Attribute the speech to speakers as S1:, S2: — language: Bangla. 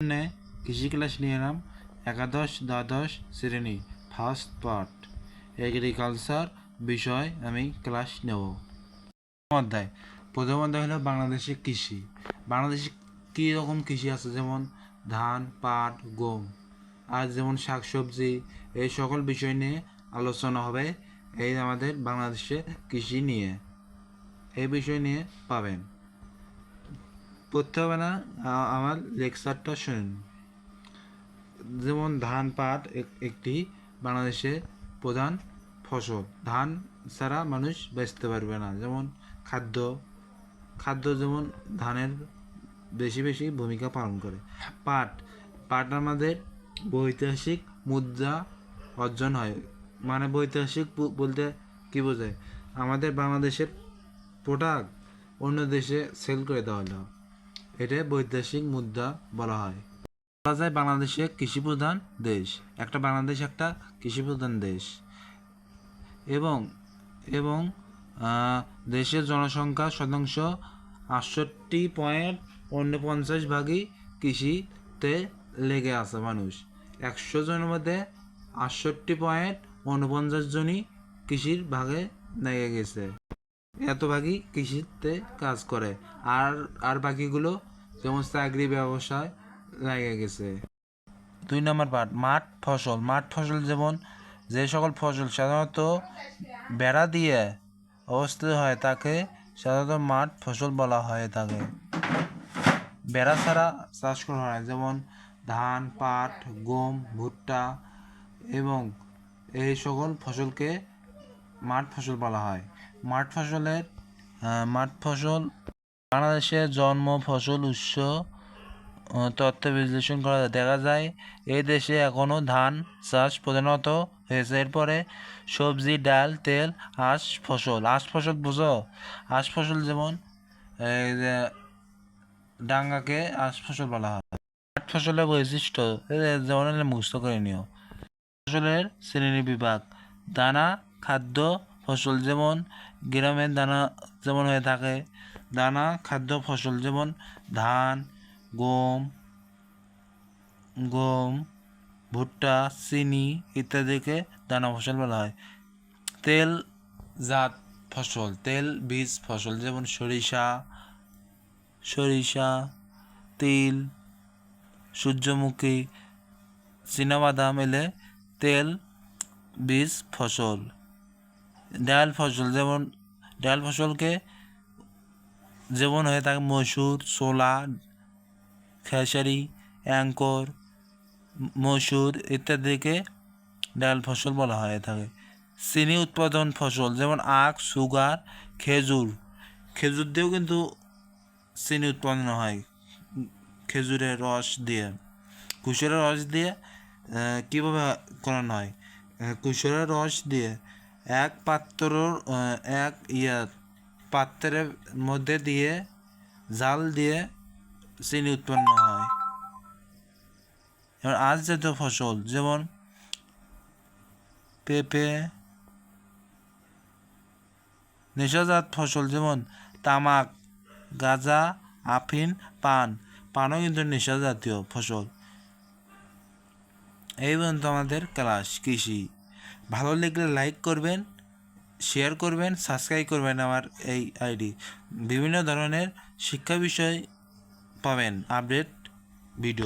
S1: সামনে কৃষি ক্লাস নিয়ে এলাম একাদশ, দ্বাদশ শ্রেণি ফার্স্ট পার্ট এগ্রিকালচার বিষয় আমি ক্লাস নেব। অধ্যায়। প্রথম অধ্যায় হলো বাংলাদেশের কৃষি। বাংলাদেশে কী রকম কৃষি আছে? যেমন ধান, পাট, গম। আর যেমন শাকসবজি, এই সকল বিষয় নিয়ে আলোচনা হবে এই আমাদের বাংলাদেশে কৃষি নিয়ে। এই বিষয় নিয়ে পাবেন। পড়তে হবে না আমার লেকচারটা শুনুন। যেমন ধান পাট এক- একটি বাংলাদেশের প্রধান ফসল। ধান ছাড়া মানুষ বেচতে পারবে না। যেমন খাদ্য খাদ্য যেমন ধানের বেশি বেশি ভূমিকা পালন করে। পাট পাট আমাদের বৈদেশিক মুদ্রা অর্জন হয়। মানে বল- বলতে কি বোঝায়? আমাদের বাংলাদেশের প্রোডাক্ট অন্য দেশে সেল করে দেওয়া হলো। এটা বৈদেশিক মুদ্রা বলা হয়। বলা যায় বাংলাদেশে কৃষি প্রধান দেশ। একটা বাংলাদেশ একটা কৃষি প্রধান দেশ। এবং এবং দেশের জনসংখ্যা শতাংশ আটষট্টি পয়েন্ট উনপঞ্চাশ ভাগই কৃষিতে লেগে আছে মানুষ। একশো জনের মধ্যে আটষট্টি পয়েন্ট উনপঞ্চাশ জনই কৃষির ভাগে লেগে গেছে। এত ভাগই কৃষিতে কাজ করে। আর আর বাকিগুলো যেমন চাকরি ব্যবসায় লেগে গেছে। দুই নম্বর পার্ট, মাঠ ফসল। মাঠ ফসল যেমন যে সকল ফসল সাধারণত বেড়া দিয়ে অবস্থিত হয়, তাকে সাধারণত মাঠ ফসল বলা হয়ে থাকে বেড়া ছাড়া চাষ করা হয় যেমন ধান, পাট, গম, ভুট্টা এবং এই সকল ফসলকে মাঠ ফসল বলা হয়। মাঠ ফসলের মাঠ ফসল বাংলাদেশের জন্ম, ফসল, উৎস তথ্য বিশ্লেষণ করা। দেখা যায়, এই দেশে এখনও ধান চাষ প্রধানত হয়েছে। এরপরে সবজি, ডাল, তেল আঁশ ফসল। আঁশ ফসল বুঝো? আঁশ ফসল যেমন এই যে ডাঙ্গাকে আঁশ ফসল বলা হয়। পাট ফসলের বৈশিষ্ট্য যেমন মুক্ত করে নিও। ফসলের শ্রেণি বিভাগ, দানা খাদ্য ফসল যেমন গ্রামের দানা যেমন হয়ে থাকে, দানা খাদ্য ফসল যেমন ধান, গম গম, ভুট্টা, চিনি ইত্যাদিকে দানা ফসল বলা হয়। তেল জাত ফসল, তেল বীজ ফসল যেমন সরিষা সরিষা, তিল, সূর্যমুখী, চীনাবাদাম এলে তেল বীজ ফসল। ডাল ফসল, যেমন ডাল ফসলকে যেমন হয়ে থাকে মসুর, ছোলা, খেসারি, অ্যাঙ্কর, মসুর ইত্যাদিকে ডাল ফসল বলা হয়ে থাকে। চিনি উৎপাদন ফসল, যেমন আখ, সুগার, খেজুর। খেজুর দিয়েও কিন্তু চিনি উৎপন্ন হয়, খেজুরের রস দিয়ে। কুসুরের রস দিয়ে কীভাবে করানো হয়? কুসুরের রস দিয়ে এক পাত্র এক ইয়া পাত্রের মধ্যে দিয়ে জাল দিয়ে চিনি উৎপন্ন হয়। এবার আজ জাতীয় ফসল, যেমন পেঁপে, নেশাজাত ফসল, যেমন তামাক, গাঁজা, আফিন, পান। পানও কিন্তু নেশা জাতীয় ফসল। এই পর্যন্ত আমাদের ক্লাস কৃষি। ভালো লাগলে লাইক করবেন শেয়ার করবেন সাবস্ক্রাইব করবেন আমার এই আইডি বিভিন্ন ধরনের শিক্ষা বিষয় পাবেন আপডেট ভিডিও